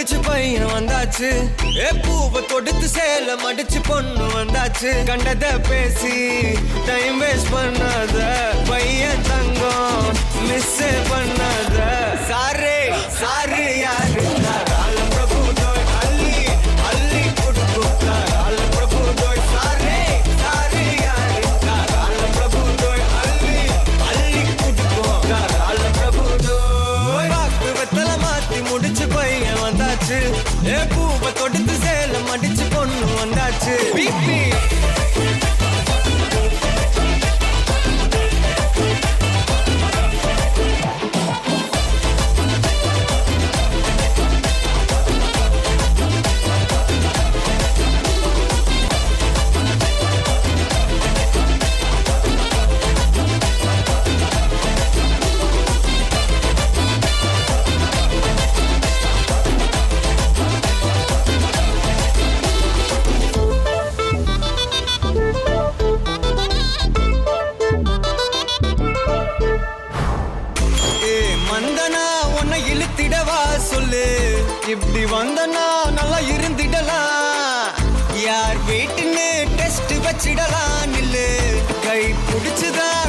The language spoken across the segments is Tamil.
அடிச்சு பையன் வந்தாச்சு. ஏ பூவை தொடுத்து சேல மடிச்சு பொண்ணு வந்தாச்சு. கண்டத பேசி டைம் வேஸ்ட் பண்ணாத பையன். வந்தாச்சு. ஏ பூவை தொடுத்து சேலம் அடிச்சு பொண்ணு வந்தாச்சு. இப்படி வந்தனா நல்லா இருந்திடலாம். யார் வீட்டுன்னு டெஸ்ட் வச்சிடலாம். நில்லு. கை பிடிச்சுதான்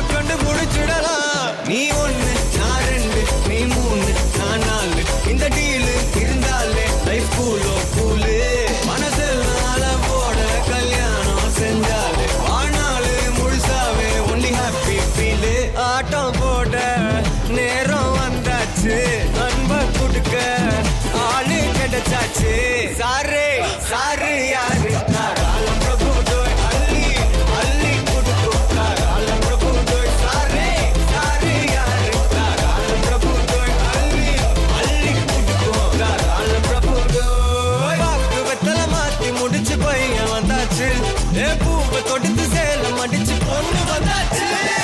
கொடுத்து சேலம் அடிச்சு பொண்ணு வந்தாச்சு.